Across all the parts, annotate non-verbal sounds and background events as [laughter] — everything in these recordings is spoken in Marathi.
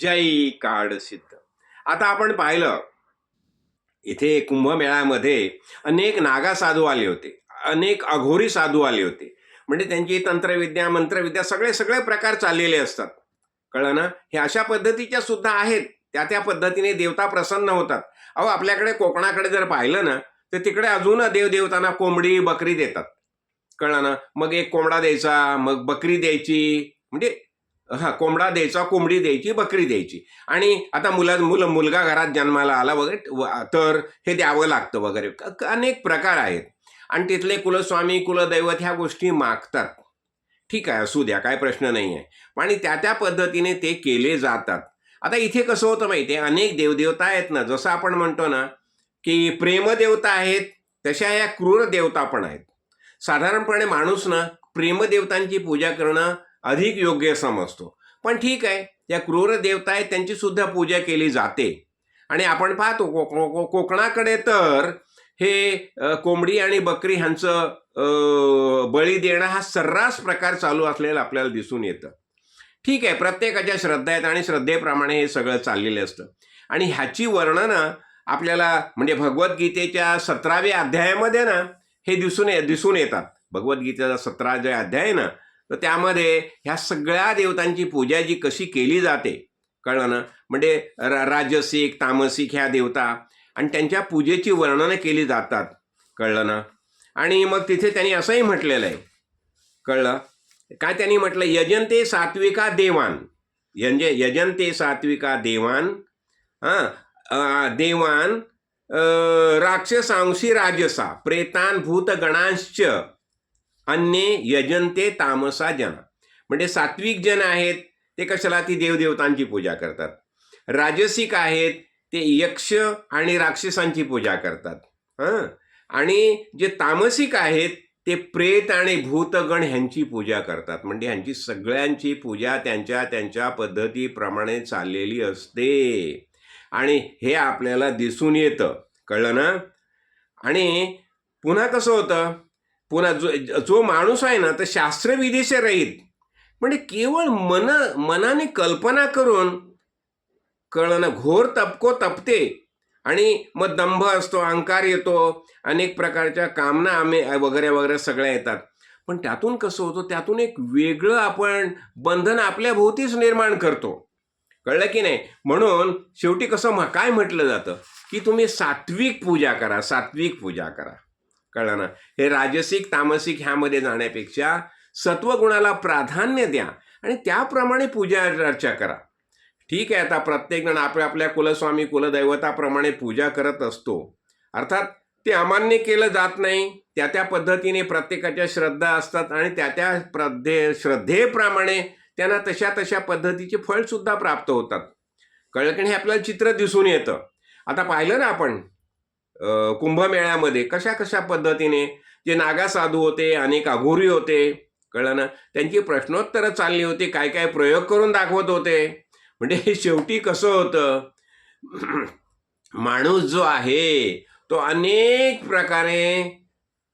जय काळ सिद्ध. आता आपण पाहिलं इथे कुंभमेळ्यामध्ये अनेक नागा साधू आले होते अनेक अघोरी साधू आले होते. म्हणजे त्यांची तंत्रविद्या मंत्रविद्या सगळे सगळे प्रकार चाललेले असतात. कळलं ना? हे अशा पद्धतीच्या सुद्धा आहेत. त्या त्या पद्धतीने देवता प्रसन्न होतात. अहो आपल्याकडे कोकणाकडे जर पाहिलं ना तर तिकडे अजून देवदेवतांना कोंबडी बकरी देतात. कळलं ना? मग एक कोंबडा द्यायचा मग बकरी द्यायची. म्हणजे हां कोंबडा द्यायचा कोंबडी द्यायची बकरी द्यायची. आणि आता मुला मुलं मुलगा घरात जन्माला आला वगैरे तर हे द्यावं लागतं वगैरे. क- अनेक प्रकार आहेत. आणि तिथले कुलस्वामी कुलदैवत ह्या गोष्टी मागतात. ठीक आहे असू द्या काय प्रश्न नाही आहे. आणि त्या त्या पद्धतीने ते केले जातात. आता इथे कसं होतं माहिती आहे? अनेक देवदेवता आहेत ना जसं आपण म्हणतो ना की प्रेमदेवता आहेत तशा या क्रूर देवता पण आहेत. साधारणपणे माणूस ना प्रेमदेवतांची पूजा करणं अधिक योग्य समजतो. पण ठीक आहे त्या क्रूर देवता आहेत त्यांची सुद्धा पूजा केली जाते. आणि आपण पाहतो को- को- को- कोकणाकडे तर हे कोंबडी आणि बकरी ह्यांचं बळी देणं हा सर्रास प्रकार चालू असलेला आपल्याला दिसून येतं. ठीक आहे प्रत्येकाच्या श्रद्धा आहेत आणि श्रद्धेप्रमाणे हे सगळं चाललेलं असतं. आणि ह्याची वर्णनं आपल्याला म्हणजे भगवद्गीतेच्या सतराव्या अध्यायामध्ये ना हे दिसून ये दिसून येतात. भगवद्गीतेचा सतरा जे अध्याय आहे ना तर त्यामध्ये ह्या सगळ्या देवतांची पूजा जी कशी केली जाते कळलं ना? म्हणजे रा- राजसिक तामसिक ह्या देवता आणि त्यांच्या पूजेची वर्णनं केली जातात कळलं ना? आणि मग तिथे त्यांनी असंही म्हटलेलं आहे कळलं? काय त्यांनी म्हटलं? यजंते सात्विका देवान. यंजे यजंते सात्विका देवान हां देवान राक्षसांशी राजसा प्रेतान भूतगणांश्च अन्य यजंते तामसा जन. म्हणजे सात्विक जन आहेत ते कशाला? ती देवदेवतांची पूजा करतात. राजसिक आहेत ते यक्ष आणि राक्षसांची पूजा करतात. हां? आणि जे तामसिक आहेत ते प्रेत आणि भूतगण ह्यांची पूजा करतात. म्हणजे ह्यांची सगळ्यांची पूजा त्यांच्या त्यांच्या पद्धतीप्रमाणे चाललेली असते. आणि हे आपल्याला दिसून येतं. कळलं ना? आणि पुन्हा कसं होतं? पुन्हा जो जो माणूस आहे ना तर शास्त्रविधीचे रहित. म्हणजे केवळ मन मनाने कल्पना करून कळलं ना घोर तपको तपते. आणि मग दंभ असतो अहंकार येतो अनेक प्रकारच्या कामना आम्ही वगैरे वगैरे सगळ्या येतात. पण त्यातून कसं होतं त्यातून एक वेगळं आपण बंधन आपल्या भोवतीच निर्माण करतो. कळलं की नाही? म्हणून शेवटी कसं म काय म्हटलं जातं? की तुम्ही सात्विक पूजा करा सात्विक पूजा करा. कळलं ना. हे राजसिक तामसिक ह्यामध्ये जाण्यापेक्षा सत्वगुणाला प्राधान्य द्या आणि त्याप्रमाणे पूजा अर्चा करा. ठीक आहे आता प्रत्येकजण आपल्या आपल्या कुलस्वामी कुलदैवताप्रमाणे पूजा करत असतो. अर्थात ते अमान्य केलं जात नाही. त्या त्या पद्धतीने प्रत्येकाच्या श्रद्धा असतात आणि त्या त्या प्रद्धे श्रद्धेप्रमाणे त्यांना तशा तशा पद्धतीचे फळसुद्धा प्राप्त होतात. कळलं की हे आपल्याला चित्र दिसून येतं. आता पाहिलं ना आपण? कुंभमेळ्यामध्ये कशा कशा पद्धतीने जे नागा साधू होते अनेक अघोरी होते कळलं ना? त्यांची प्रश्नोत्तरं चालली होती काय काय प्रयोग करून दाखवत होते. म्हणजे शेवटी कसं होतं? [clears throat] माणूस जो आहे तो अनेक प्रकारे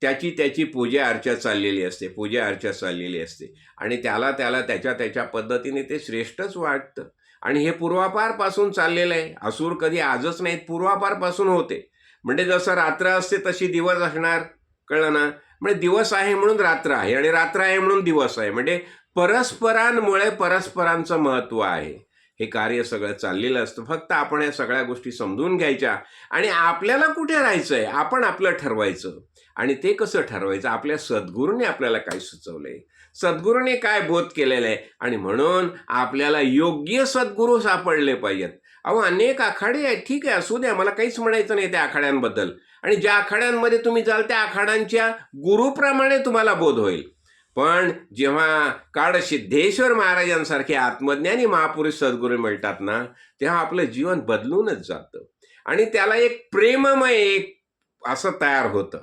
त्याची त्याची पूजा अर्चा चाललेली असते पूजा अर्चा चाललेली असते. आणि त्याला त्याला त्याच्या त्याच्या पद्धतीने ते श्रेष्ठच वाटतं. आणि हे पूर्वापारपासून चाललेलं आहे. असूर कधी आजच नाहीत पूर्वापारपासून होते. म्हणजे जसं रात्र असते तशी दिवस असणार. कळलं ना? म्हणजे दिवस आहे म्हणून रात्र आहे आणि रात्र आहे म्हणून दिवस आहे. म्हणजे परस्परांमुळे परस्परांचं महत्त्व आहे. हे कार्य सगळं चाललेलं असतं. फक्त आपण या सगळ्या गोष्टी समजून घ्यायच्या आणि आपल्याला कुठे राहायचं आहे आपण आपलं ठरवायचं. आणि ते कसं ठरवायचं? आपल्या सद्गुरूने आपल्याला काय सुचवलंय? सद्गुरूने काय बोध केलेलं आहे? आणि म्हणून आपल्याला योग्य सद्गुरू सापडले पाहिजेत. अहो अनेक आखाडे आहेत. ठीक आहे असू द्या. मला काहीच म्हणायचं नाही त्या आखाड्यांबद्दल. आणि ज्या आखाड्यांमध्ये तुम्ही जाल त्या आखाड्यांच्या गुरुप्रमाणे तुम्हाला बोध होईल. पण जेव्हा काळ सिद्धेश्वर महाराजांसारखे आत्मज्ञानी महापुरुष सद्गुरू मिळतात ना तेव्हा आपलं जीवन बदलूनच जातं. आणि त्याला एक प्रेममय एक असं तयार होतं.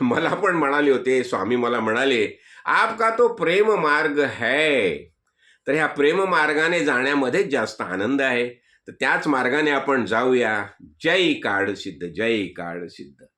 मला पण म्हणाले होते स्वामी मला म्हणाले आपका तो प्रेम मार्ग है. तर ह्या प्रेम मार्गाने जाण्यामध्येच जास्त आनंद आहे. तर त्याच मार्गाने आपण जाऊया. जय काळ सिद्ध जय काळ सिद्ध.